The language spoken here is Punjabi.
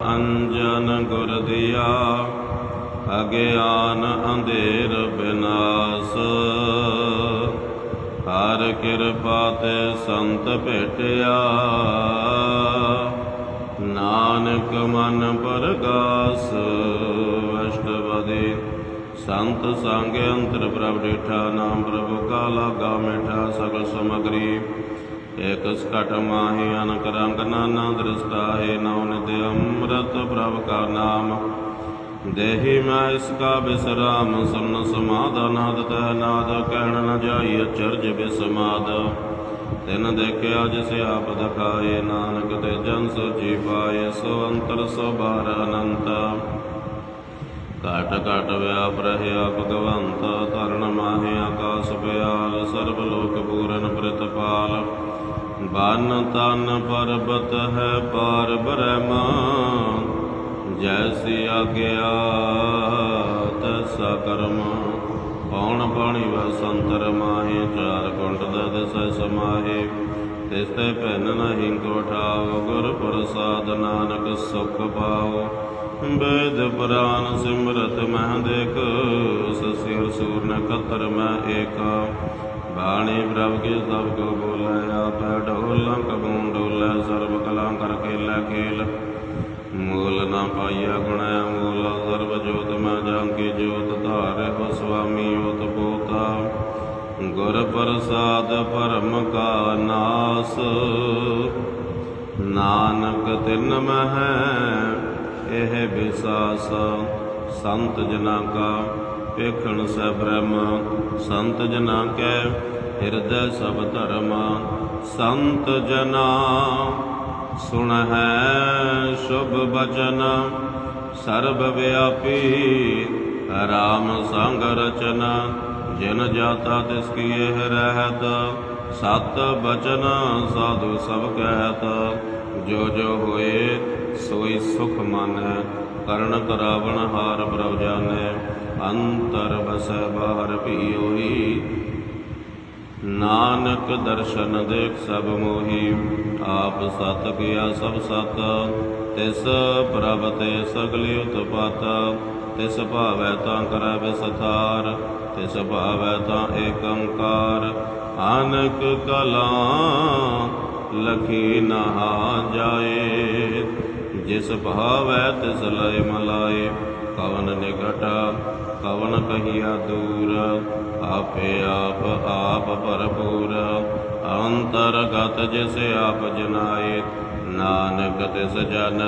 ਅੰਜਨ ਗੁਰ ਦਿਆ, ਅਗਿਆਨ ਅੰਧੇਰ ਬਿਨਾਸ਼। ਹਰ ਕਿਰਪਾ ਤੇ ਸੰਤ ਭੇਟਿਆ, ਨਾਨਕ ਮਨ ਪਰਗਾਸ। ਅਸ਼ਟਵਦੇ ਸੰਤ ਸੰਗ ਅੰਤਰ ਪ੍ਰਭ ਡੇਠਾ, ਨਾਮ ਪ੍ਰਭੂ ਕਾ ਲਾਗਾ, ਮਿਠਾ ਸਗਲ ਸਮਗਰੀ। ਇਕ ਸਕਟ ਮਾਹੀ ਅਨਕ ਨਾਨਾ ਦ੍ਰਿਸ਼ਟਾ ਹੈ ਨਿਤ ਅੰਮ੍ਰਿਤ ਪ੍ਰਭ ਕਾ ਨਾਮ। ਦੇਹੀ ਮੈਂ ਇਸ ਕਾ ਬਿਸਰਾਮ, ਸੁਨ ਸਮਾਧਾਨਾਦ ਤਹ ਨਾਦ, ਕਹਿਣ ਨ ਜਾਈ ਅਚਰਜ ਬਿਸਮਾਦ। ਤਿਨ ਦੇਖਿਆ ਜਿਸ ਆਪ ਦਿਖਾਏ, ਨਾਨਕ ਤੇ ਜਨ ਸੋਚੀ ਪਾਏ, ਸੋ ਅੰਤਰ ਸੋ ਬਾਰ ਅਨੰਤ। ਘਟ ਘਟ ਵਿਆਪ ਰਹਿਆ ਭਗਵੰਤ ਬਨ ਤਨ ਪਰਬਤ ਹੈ ਪਾਰ ਬ੍ਰਹਮਾ, ਜੈਸੀ ਆਗਿਆ ਤੈਸਾ ਕਰਮ। ਪੌਣ ਪਾਣੀ ਵਸੰਤਰ ਮਾਹੇ, ਚਾਰ ਕੁੰਡ ਦਦ ਸੈ ਸਮਾਹੇ। ਤਿਸ ਤੇ ਭੈਨ ਨਹੀਂ ਕੋਠਾਓ ਗੁਰ ਪ੍ਰਸਾਦ ਨਾਨਕ ਸੁਖ ਪਾਓ ਵੇਦ ਪੁਰਾਨ ਸਿਮਰਤ ਮਹਿ ਦੇਖ ਸਸਿਰ ਸੂਰ ਨਖਤਰ ਮੈਂ ਏਕ। ਬਾਣੀ ਪ੍ਰਭ ਕੇ ਸਭ ਕੋ ਬੋਲੇ, ਆਪੈ ਢੋਲਾਂ ਕਬੂੰ ਡੋਲੇ, ਸਰਬ ਕਲਾ ਕਰਕੇ ਖੇਲੇ ਖੇਲ। ਮੂਲ ਨਾ ਪਾਈਆ ਗੁਣੈ, ਮੂਲ ਸਰਬ ਜੋਤ ਮੈਂ ਜਾਂ ਕੀ ਜੋਤ ਧਾਰੇ ਹੋ ਸੁਆਮੀ ਉਤ ਪੋਤਾ। ਗੁਰ ਪ੍ਰਸਾਦ ਪਰਮ ਕਾ ਨਾਸ। ਨਾਨਕ ਤਿਨ ਮਹਿ, ਇਹ ਵਿਸਾਸ ਸੰਤ ਜਨਾ ਕਾ। ਵੇਖਣ ਸੈ ਬ੍ਰਹਮ, ਸੰਤ ਜਨਾ ਕੈ ਹਿਰਦੈ ਸਭ ਧਰਮ, ਸੰਤ ਜਨਾ ਸੁਣ ਹੈ ਸ਼ੁਭ ਬਚਨ, ਸਰਬ ਵਿਆਪੀ ਰਾਮ ਸੰਗ ਰਚਨ, ਜਿਨ ਜਾਤਾ ਤਿਸ ਕੀ ਇਹ ਰਹਿਤ, ਸਤ ਬਚਨ ਸਾਧੂ ਸਭ ਕਹਿਤ, ਜੋ ਜੋ ਹੋਏ ਸੋਈ ਸੁਖ ਮਾਨੈ ਕਰਨ ਰਾਵਣ ਹਾਰ ਪ੍ਰਭ ਜਾਣੈ, ਅੰਤਰ ਬਸੈ ਬਾਹਰ ਭੀ ਹੋਈ ਨਾਨਕ ਦਰਸ਼ਨ ਦੇਖ ਸਭ ਮੋਹੀ, ਆਪ ਸਤ ਕਿਆ ਸਭ ਸਤ। ਤਿਸ ਪ੍ਰਭ ਤੇ ਸਗਲੀ ਉਤਪਾਤ, ਤਿਸ ਭਾਵੈ ਤਾਂ ਕਰੈ ਵਿਸਥਾਰ, ਤਿਸ ਭਾਵੈ ਤਾਂ ਏਕੰਕਾਰ। ਅਨਕ ਕਲਾ ਲਖੀ ਨਹਾ ਜਾਏ। ਜਿਸ ਭਾਵੈ ਤਿਸ ਲਇ ਮਲਾਏ ਕਵਨ ਨਿਕਟ, ਕਵਨ ਕਹੀਆ ਦੂਰ, ਆਪੇ ਆਪ ਆਪ ਭਰਪੂਰ। ਅੰਤਰਗਤ ਜਿਸ ਆਪ ਜਨਾਏ, ਨਾਨਕ ਤਿਸ ਜਨ